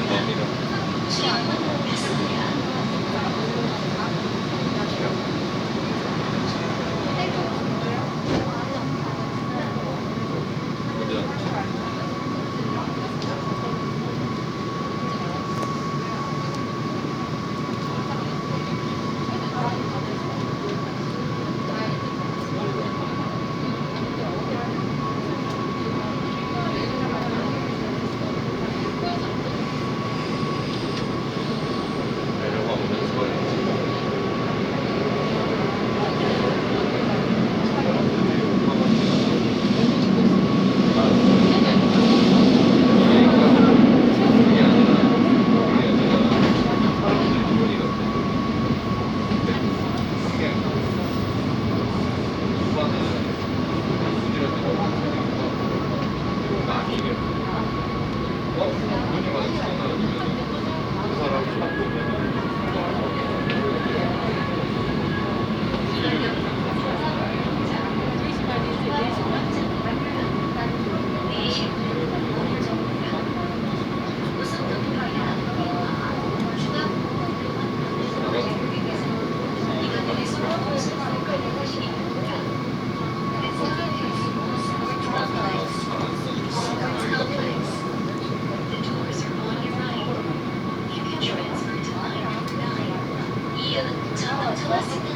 hacer un. 그 사람 しま。